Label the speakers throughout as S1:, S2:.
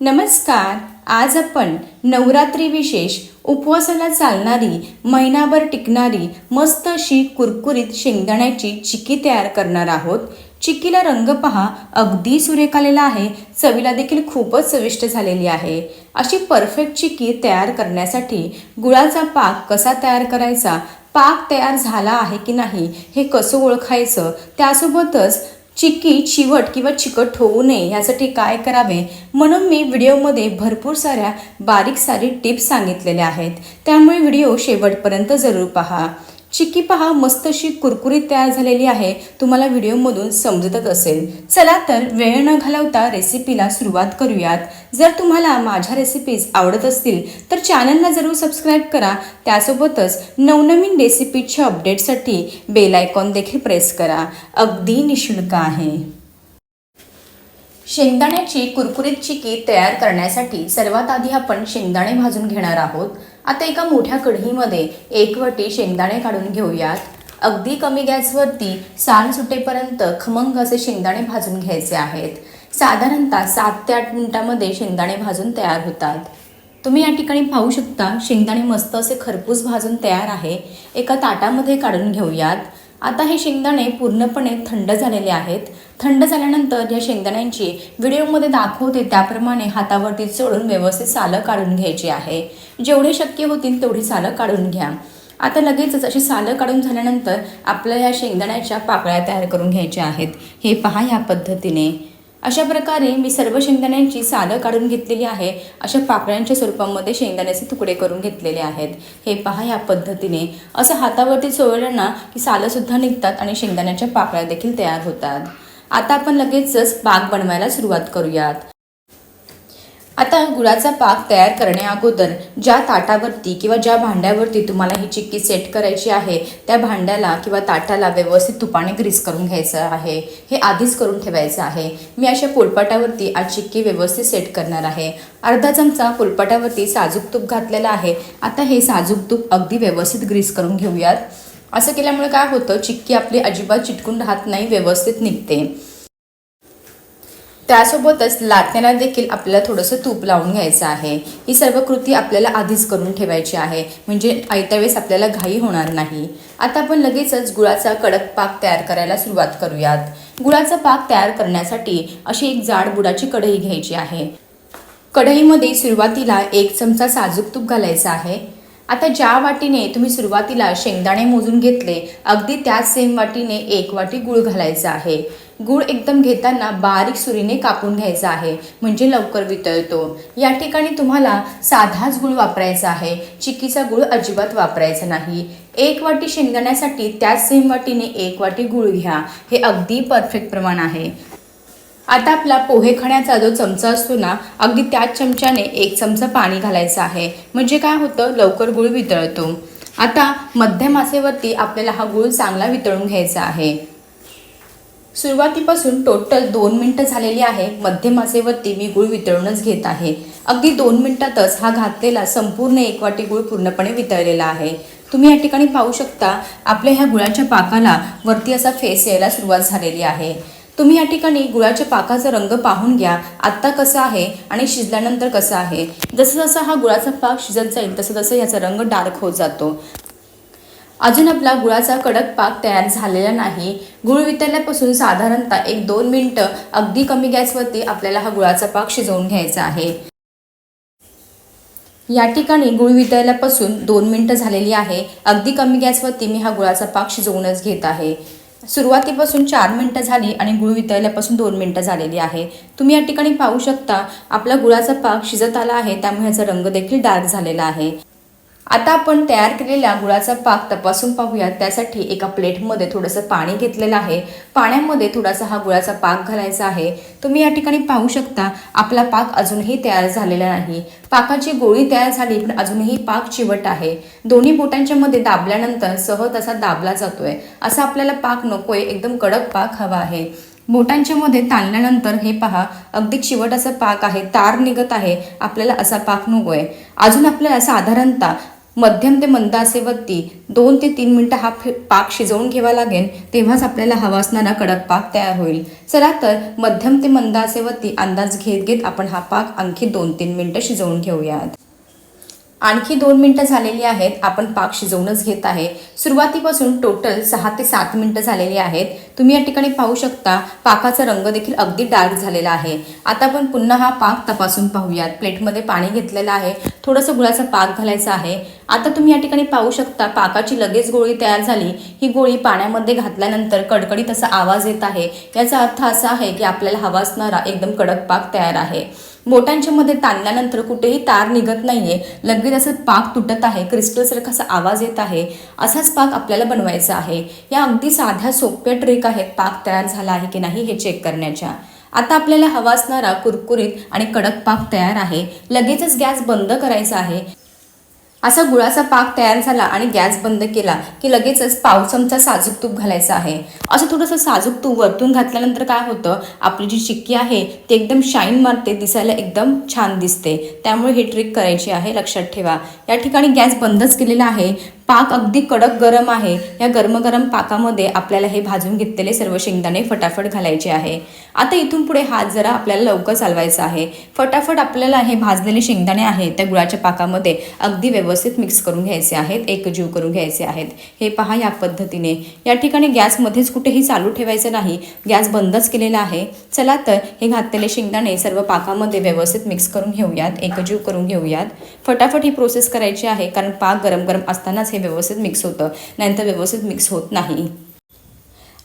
S1: नमस्कार आज आपण नवरात्री विशेष उपवासाला चालणारी महिनाभर टिकणारी मस्त अशी कुरकुरीत शेंगदाण्याची चिकी तयार करणार आहोत. चिकीला रंग पहा अगदी सुरेख आलेला आहे. चवीला देखील खूपच चविष्ट झालेली आहे. अशी परफेक्ट चिकी तयार करण्यासाठी गुळाचा पाक कसा तयार करायचा पाक तयार झाला आहे की नाही हे कसं ओळखायचं त्यासोबतच चिक्की चिवट किंवा चिकट होऊ नये यासाठी काय करावे? म्हणून मी व्हिडिओमध्ये भरपूर साऱ्या बारीक सारी टिप्स सांगितलेल्या आहेत. त्यामुळे व्हिडिओ शेवटपर्यंत जरूर पहा. चिक्की पहा मस्त अशी कुरकुरीत तयार झालेली आहे. तुम्हाला व्हिडिओमधून समजतच असेल. चला तर वेळ न घालवता रेसिपीला सुरुवात करूयात. जर तुम्हाला माझ्या रेसिपीज आवडत असतील तर चॅनलला जरूर सबस्क्राईब करा. त्यासोबतच नवनवीन रेसिपीच्या अपडेटसाठी बेल आयकॉन देखील प्रेस करा. अगदी निशुल्क आहे. शेंगदाण्याची कुरकुरीत चिकी तयार करण्यासाठी सर्वात आधी आपण शेंगदाणे भाजून घेणार आहोत. आता एका मोठ्या कढईमध्ये एकवटी शेंगदाणे काढून घेऊयात. अगदी कमी गॅसवरती साल सुटेपर्यंत खमंग असे शेंगदाणे भाजून घ्यायचे आहेत. साधारणतः सात ते आठ मिनिटामध्ये शेंगदाणे भाजून तयार होतात. तुम्ही या ठिकाणी पाहू शकता शेंगदाणे मस्त असे खरपूस भाजून तयार आहे. एका ताटामध्ये काढून घेऊयात. आता हे शेंगदाणे पूर्णपणे थंड झालेले आहेत. थंड झाल्यानंतर या शेंगदाण्यांची व्हिडिओमध्ये दाखवते त्याप्रमाणे हातावरती चोळून व्यवस्थित सालं काढून घ्यायची आहे. जेवढे शक्य होतील तेवढी सालं काढून घ्या. आता लगेचच अशी सालं काढून झाल्यानंतर आपल्या या शेंगदाण्याच्या पाकळ्या तयार करून घ्यायच्या आहेत. हे पहा या पद्धतीने. अशा प्रकारे मी सर्व शेंगदाण्यांची सालं काढून घेतलेली आहे. अशा पाकळ्यांच्या स्वरूपामध्ये शेंगदाण्याचे तुकडे करून घेतलेले आहेत. हे पहा या पद्धतीने. असं हातावरती चोळलं ना की सालंसुद्धा निघतात आणि शेंगदाण्याच्या पाकळ्या देखील तयार होतात. आता आपण लगेचच पाक बनवायला सुरुवात करूयात. आता गुळाचा पाक तयार करण्याअगोदर ज्या ताटावरती किंवा ज्या भांड्यावरती तुम्हाला ही चिक्की सेट करायची आहे त्या भांड्याला किंवा ताटाला व्यवस्थित तुपाने ग्रीस करून घ्यायचं आहे. हे आधीच करून ठेवायचं आहे. मी अशा पोलपाटावरती आज चिक्की व्यवस्थित सेट करणार आहे. अर्धा चमचा पोलपाटावरती साजूक तूप घातलेलं आहे. आता हे साजूक तूप अगदी व्यवस्थित ग्रीस करून घेऊयात. असं केल्यामुळे काय होतं चिक्की आपली अजिबात चिटकून राहत नाही व्यवस्थित निघते. त्यासोबतच लाटण्याला देखील आपल्याला थोडंसं तूप लावून घ्यायचं आहे. ही सर्व कृती आपल्याला आधीच करून ठेवायची आहे. म्हणजे आयत्या वेळेस आपल्याला घाई होणार नाही. आता आपण लगेचच गुळाचा कडक पाक तयार करायला सुरुवात करूयात. गुळाचा पाक तयार करण्यासाठी अशी एक जाड बुडाची कढई घ्यायची आहे. कढईमध्ये सुरुवातीला एक चमचा साजूक तूप घालायचं आहे. आता ज्या वाटीने तुम्ही सुरुवातीला शेंगदाणे मोजून घेतले अगदी त्याच सेम वाटीने एक वाटी गूळ घालायचा आहे. गूळ एकदम घेताना बारीक सुरीने कापून घ्यायचा आहे म्हणजे लवकर वितळतो. या ठिकाणी तुम्हाला साधाच गूळ वापरायचा आहे चिकीचा गूळ अजिबात वापरायचा नाही. एक वाटी शेंगदाण्यासाठी त्याच सेम वाटीने एक वाटी गूळ घ्या हे अगदी परफेक्ट प्रमाण आहे. आता आपला पोहे खाण्याचा जो चमचा असतो ना अगदी त्याच चमच्याने एक चमचा पाणी घालायचं आहे म्हणजे काय होतं लवकर गुळ वितळतो. आता मध्यम आचेवरती आपल्याला हा गुळ चांगला वितळून घ्यायचा आहे. सुरुवातीपासून टोटल दोन मिनटं झालेली आहे. मध्यमासेवरती मी गुळ वितळूनच घेत आहे. अगदी दोन मिनटातच हा घातलेला संपूर्ण एक वाटी गुळ पूर्णपणे वितळलेला आहे. तुम्ही या ठिकाणी पाहू शकता आपल्या ह्या गुळाच्या पाकाला वरती असा फेस यायला सुरुवात झालेली आहे. तुम्ही या ठिकाणी गुळाच्या पाकाचा रंग पाहून घ्या आत्ता कसा आहे आणि शिजल्यानंतर कसा आहे. जसं जसं हा गुळाचा पाक शिजत जाईल तसं तसं याचा रंग डार्क होत जातो. अजून आपला गुळाचा कडक पाक तयार झालेला नाही. गुळ वितळल्यापासून साधारणतः एक दोन मिनटं अगदी कमी गॅसवरती आपल्याला हा गुळाचा पाक शिजवून घ्यायचा आहे. या ठिकाणी गुळ वितळल्यापासून दोन मिनटं झालेली आहे. अगदी कमी गॅसवरती मी हा गुळाचा पाक शिजवूनच घेत आहे. सुरुवातीपासून चार मिनटं झाली आणि गुळ वितळल्यापासून दोन मिनटं झालेली आहे. तुम्ही या ठिकाणी पाहू शकता आपला गुळाचा पाक शिजत आला आहे त्यामुळे ह्याचा रंग देखील डार्क झालेला आहे. आता आपण तयार केलेल्या गुळाचा पाक तपासून पाहूया त्यासाठी एका प्लेटमध्ये थोडंसं पाणी घेतलेलं आहे. पाण्यामध्ये थोडासा हा गुळाचा पाक घालायचा आहे. तुम्ही या ठिकाणी पाहू शकता आपला पाक अजूनही तयार झालेला नाही. पाकाची गोळी तयार झाली पण अजूनही पाक चिवट आहे. दोन्ही बोटांच्या मध्ये दाबल्यानंतर सहज असा दाबला जातोय. असा आपल्याला पाक नकोय एकदम कडक पाक हवा आहे. बोटांच्या मध्ये ताणल्यानंतर हे पहा अगदी चिवट असा पाक आहे. तार निघत आहे. आपल्याला असा पाक नको आहे अजून आपल्याला साधारणतः मध्यम ते मंद आचेवरती दोन ते तीन मिनटं हा पाक शिजवून घ्यावा लागेल तेव्हाच आपल्याला हवा असणारा कडक पाक तयार होईल. चला तर मध्यम ते मंद आचेवरती अंदाज घेत घेत आपण हा पाक आणखी दोन तीन मिनटं शिजवून घेऊयात. आणखी दोन मिनटं झालेली आहेत. आपण पाक शिजवूनच घेत आहे. सुरुवातीपासून टोटल सहा ते सात मिनटं झालेली आहेत. तुम्ही या ठिकाणी पाहू शकता पाकाचा रंग देखील अगदी डार्क झालेला आहे. आता आपण पुन्हा हा पाक तपासून पाहूयात. प्लेटमध्ये पाणी घेतलेलं आहे. थोडंसं गुळाचा पाक घालायचा आहे. आता तुम्ही या ठिकाणी पाहू शकता पाकाची लगेच गोळी तयार झाली. ही गोळी पाण्यामध्ये घातल्यानंतर कडकडीत असा आवाज येत आहे. याचा अर्थ असा आहे की आपल्याला हवा असणारा एकदम कडक पाक तयार आहे. बोटांच्या मध्ये ताणल्यानंतर कुठेही तार निघत नाहीये. लगेच असं पाक तुटत आहे. क्रिस्टलसारखा असा आवाज येत आहे. असाच पाक आपल्याला बनवायचा आहे. या अगदी साध्या सोप्या ट्रिक आहेत. पाक तयार झाला आहे की नाही हे चेक करण्याच्या. आता आपल्याला हवा असणारा कुरकुरीत आणि कडक पाक तयार आहे. लगेचच गॅस बंद करायचा आहे. असा गुळाचा पाक तयार झाला आणि गॅस बंद केला की लगेचच पाव चमचा साजूक तूप घालायचा आहे. असं थोडंसं साजूक तूप वरतून घातल्यानंतर काय होतं? आपली जी चिक्की आहे ती एकदम शाईन मारते दिसायला एकदम छान दिसते. त्यामुळे ही ट्रिक करायची आहे लक्षात ठेवा. या ठिकाणी गॅस बंदच केलेला आहे. पाक अगदी कडक गरम आहे. या गरम गरम पाकामध्ये आपल्याला हे भाजून घेतलेले सर्व शेंगदाणे फटाफट घालायचे आहे. आता इथून पुढे हात जरा आपल्याला लवकर चालवायचा आहे. फटाफट आपल्याला हे भाजलेले शेंगदाणे आहे त्या गुळाच्या पाकामध्ये. अगदी व्यवस्थित व्यवस्थित मिक्स करून घ्यायचे आहेत एकजीव करून घ्यायचे आहेत. हे पहा या पद्धतीने. या ठिकाणी गॅसमध्येच कुठेही चालू ठेवायचं नाही. गॅस बंदच केलेला आहे. चला तर हे घातलेले शेंगदाणे सर्व पाकामध्ये व्यवस्थित मिक्स करून घेऊयात एकजीव करून घेऊयात. फटाफट ही प्रोसेस करायची आहे कारण पाक गरम गरम असतानाच हे व्यवस्थित मिक्स होतं. नाहीतर व्यवस्थित मिक्स होत नाही.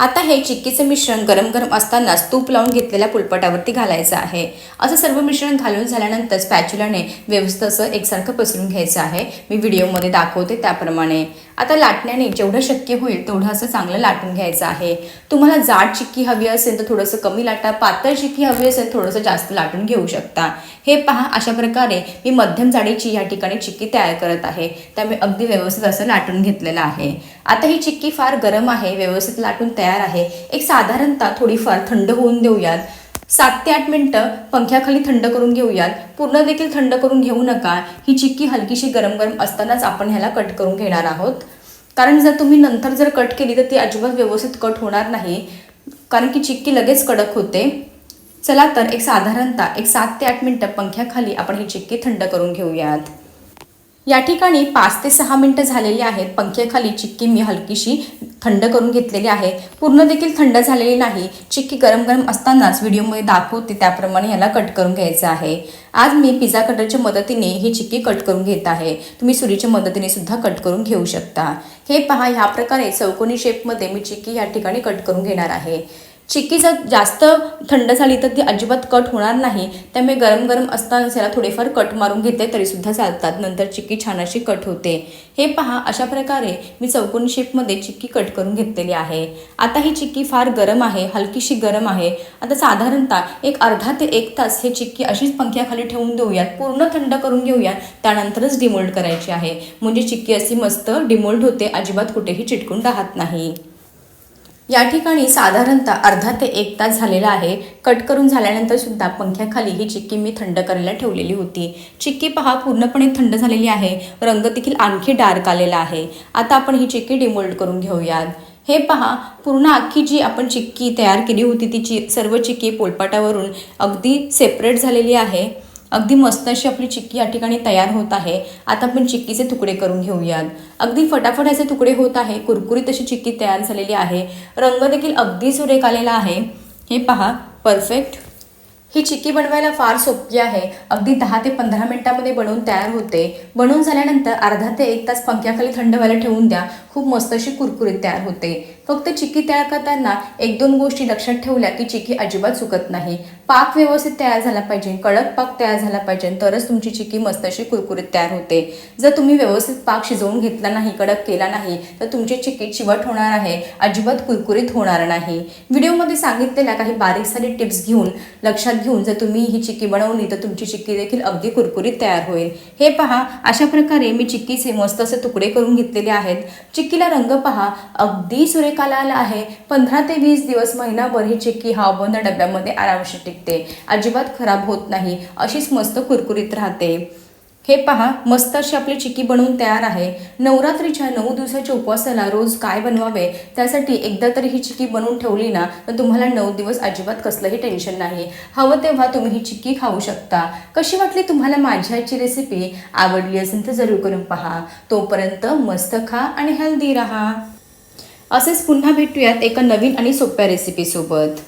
S1: आता हे चिक्कीचं मिश्रण गरम गरम असतानाच तूप लावून घेतलेल्या पुलपटावरती घालायचं आहे. असं सर्व मिश्रण घालून झाल्यानंतर स्पॅच्युलाने व्यवस्थित असं एकसारखं पसरून घ्यायचं आहे. मी व्हिडिओमध्ये दाखवते त्याप्रमाणे. आता लाटण्याने जेवढं शक्य होईल तेवढं असं चांगलं लाटून घ्यायचं आहे. तुम्हाला जाड चिक्की हवी असेल तर थोडंसं कमी लाटा पातळ चिक्की हवी असेल थोडंसं जास्त लाटून घेऊ शकता. हे पहा अशा प्रकारे मी मध्यम जाडीची या ठिकाणी चिक्की तयार करत आहे. त्यामुळे अगदी व्यवस्थित असं लाटून घेतलेलं आहे. आता ही चिक्की फार गरम आहे व्यवस्थित लाटून तयार आहे. एक साधारणतः थोडीफार थंड होऊन देऊयात. सात ते आठ मिनटं पंख्याखाली थंड करून घेऊयात. पूर्ण देखील थंड करून घेऊ नका. ही चिक्की हलकीशी गरम गरम असतानाच आपण ह्याला कट करून घेणार आहोत. कारण जर तुम्ही नंतर जर कट केली तर ती अजिबात व्यवस्थित कट होणार नाही. कारण की चिक्की लगेच कडक होते. चला तर एक साधारणतः एक सात ते आठ मिनटं पंख्याखाली आपण ही चिक्की थंड करून घेऊयात. या ठिकाणी पाच ते सहा मिनटं झालेली आहेत. पंख्याखाली चिक्की मी हलकीशी थंड करून घेतलेली आहे. पूर्ण देखील थंड झालेली नाही. चिक्की गरम गरम असतानाच व्हिडिओमध्ये दाखवते त्याप्रमाणे याला कट करून घ्यायचं आहे. आज मी पिझ्झा कटरच्या मदतीने ही चिक्की कट करून घेत आहे. तुम्ही सुरीच्या मदतीने सुद्धा कट करून घेऊ शकता. हे पहा ह्या प्रकारे चौकोनी शेपमध्ये मी चिक्की या ठिकाणी कट करून घेणार आहे. चिक्की जर जास्त थंड झाली तर ती अजिबात कट होणार नाही. त्यामुळे गरम गरम असतानाच याला थोडेफार कट मारून घेते तरीसुद्धा चालतात. नंतर चिक्की छान अशी कट होते. हे पहा अशा प्रकारे मी चौकोनी शेपमध्ये चिक्की कट करून घेतलेली आहे. आता ही चिक्की फार गरम आहे हलकीशी गरम आहे. आता साधारणतः एक अर्धा ते एक तास हे चिक्की अशीच पंख्याखाली ठेवून देऊयात पूर्ण थंड करून घेऊयात. त्यानंतरच डिमोल्ड करायची आहे. म्हणजे चिक्की अशी मस्त डिमोल्ड होते अजिबात कुठेही चिटकून राहत नाही. या ठिकाणी साधारणतः अर्धा ते एक तास झालेला आहे. कट करून झाल्यानंतर सुद्धा पंख्याखाली ही चिक्की मी थंड करायला ठेवलेली होती. चिक्की पहा पूर्णपणे थंड झालेली आहे. रंग देखील आणखी डार्क आलेला आहे. आता आपण ही चिक्की डिमोल्ड करून घेऊयात. हे पहा पूर्ण अख्खी जी आपण चिक्की तयार केली होती ती सर्व चिक्की पोलपाटावरून अगदी सेपरेट झालेली आहे. अगदी मस्त अशी आपली चिक्की या ठिकाणी तयार होत आहे. आता आपण चिक्कीचे तुकडे करून घेऊयात. अगदी फटाफट याचे तुकडे होत आहे. कुरकुरीत अशी चिक्की तयार झालेली आहे. रंग देखील अगदी सुरेख आलेला आहे. हे पहा परफेक्ट ही चिक्की बनवायला फार सोपी आहे. अगदी दहा ते पंधरा मिनिटामध्ये बनवून तयार होते. बनवून झाल्यानंतर अर्धा ते एक तास पंख्याखाली थंड व्हायला ठेवून द्या. खूप मस्त अशी कुरकुरीत तयार होते. फक्त चिक्की तयार करताना एक दोन गोष्टी लक्षात ठेवल्या की चिक्की अजिबात चुकत नाही. पाक व्यवस्थित तयार झाला पाहिजे कडक पाक तयार झाला पाहिजे तरच तुमची चिक्की मस्त अशी कुरकुरीत तयार होते. जर तुम्ही व्यवस्थित पाक शिजवून घेतला नाही कडक केला नाही तर तुमची चिक्की चिवट होणार आहे अजिबात कुरकुरीत होणार नाही. व्हिडिओमध्ये सांगितलेल्या काही बारीक सारी टिप्स घेऊन लक्षात घेऊन जर तुम्ही ही चिक्की बनवली तर तुमची चिक्की देखील अगदी कुरकुरीत तयार होईल. हे पहा अशा प्रकारे मी चिक्कीचे मस्त असे तुकडे करून घेतलेले आहेत. चिक्कीला रंग पहा अगदी सुरेख आला आला आहे. पंधरा ते वीस दिवस महिनाभर ही चिक्की हा बंद डब्यामध्ये आरामशीर टिकते. अजिबात खराब होत नाही अशीच मस्त कुरकुरीत राहते. हे पहा मस्त अशी आपली चिक्की बनवून तयार आहे. नवरात्रीच्या नऊ दिवसाच्या उपवासाला रोज काय बनवावे? त्यासाठी एकदा तरी ही चिक्की बनवून ठेवली ना तर तुम्हाला नऊ दिवस अजिबात कसलंही टेन्शन नाही. हवं तेव्हा तुम्ही ही चिक्की खाऊ शकता. कशी वाटली तुम्हाला माझ्या आजची रेसिपी आवडली असेल तर जरूर करून पहा. तोपर्यंत मस्त खा आणि हेल्दी राहा. असेच पुन्हा भेटूयात एका नवीन आणि सोप्या रेसिपीसोबत